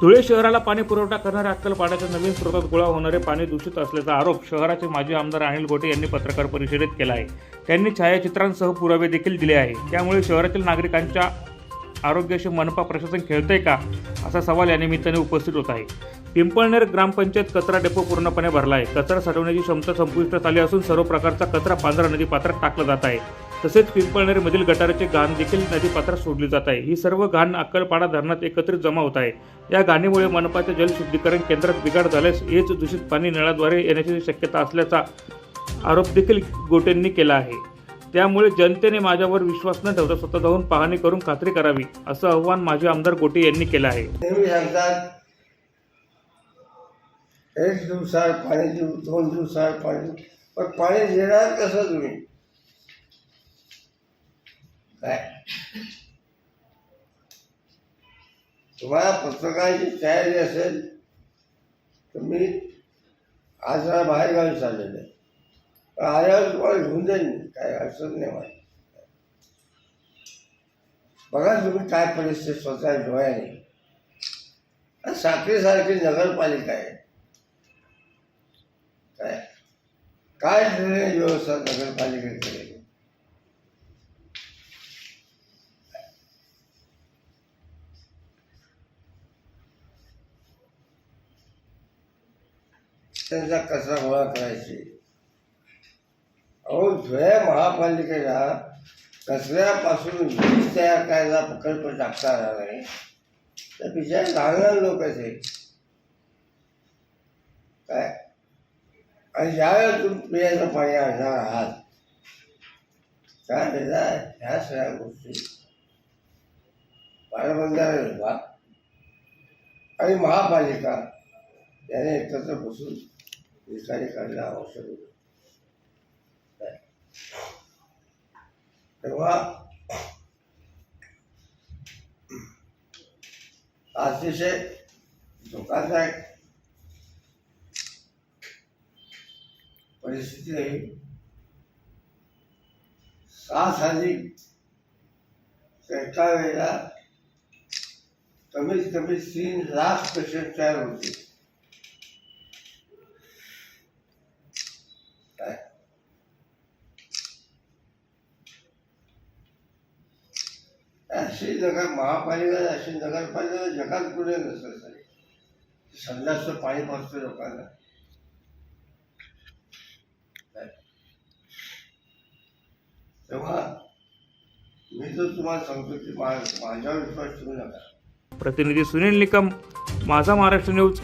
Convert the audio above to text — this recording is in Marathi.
धुळे शहराला पाणी पुरवठा करणाऱ्या अक्कलपाड्याच्या नवीन स्रोतात गोळा होणारे पाणी दूषित असल्याचा आरोप शहराचे माजी आमदार अनिल गोटे यांनी पत्रकार परिषदेत केला आहे. त्यांनी छायाचित्रांसह पुरावे देखील दिले आहे त्यामुळे शहरातील नागरिकांच्या आरोग्याशी मनपा प्रशासन खेळतंय का? असा सवाल या निमित्ताने उपस्थित होत आहे. पिंपळनेर ग्रामपंचायत कचरा डेपो पूर्णपणे भरला आहे. कचरा साठवण्याची क्षमता संपुष्टात आली असून सर्व प्रकारचा कचरा पांढरा नदीपात्रात टाकला जात आहे. तसेच पिंपळनेरमधील गटाराचे घाण देखील नदीपात्रात सोडली जात आहे. ही सर्व घाण अक्कलपाडा धरणात एकत्रित जमा होत आहे. या घाणीमुळे मनपाच्या जलशुद्धीकरण केंद्रात बिघाड झाल्यास हेच दूषित पाणी नळाद्वारे येण्याची शक्यता असल्याचा आरोप देखील गोटेंनी केला आहे. त्यामुळे जनतेने माझ्यावर विश्वास न ठेवता स्वतः जाऊन पाहणी करून खात्री करावी असं आव्हान माजी आमदार गोटे यांनी केलं आहे. एक दिवसाळ पाणी देऊ दोन दिवसाळ पाणी पण पाणी देणार कसं तुम्ही? काय? तुम्हाला पत्रकारांची तयारी असेल तर मी आज जरा बाहेरगावी चाललेलं. आहे पण आल्यावर तुम्हाला घेऊन जाईन काय अडचण नाही मला. बघा तुम्ही काय परिस्थिती स्वतः डोळ्याने. साखरेसारखी नगरपालिका आहे. काय? काय व्यवस्था नगरपालिकेकडे? त्यांचा कचरा गोळा करायचे. अहो धुळे महापालिकेला कचऱ्यापासून वीज तयार करायला प्रकल्प टाकता आला नाही. तर बिचारे लहान लहान लोक आहेत काय? आणि ज्यावेळेला तुम्ही पिण्याचं पाणी आणणार आहात काय त्यावेळेला ह्या सगळ्या गोष्टी? पाटबंधारा विभाग आणि महापालिका याने एकत्र बसून विकारी काढला आवश्यक तेव्हा अतिशय धोकादायक परिस्थिती आहे. सात अधिक एका वेळेला कमीत कमी तीन लाख पेशंट तयार होते. काय? अशी नगर महापालिका अशी नगरपालिका जगात कुठे नसेल सगळे संडासचं पाणी पाजतं लोकांना. तेव्हा मी तर तुम्हाला सांगतो की माझ्यावर विश्वास ठेवू नका. प्रतिनिधी सुनील निकम माझा महाराष्ट्र न्यूज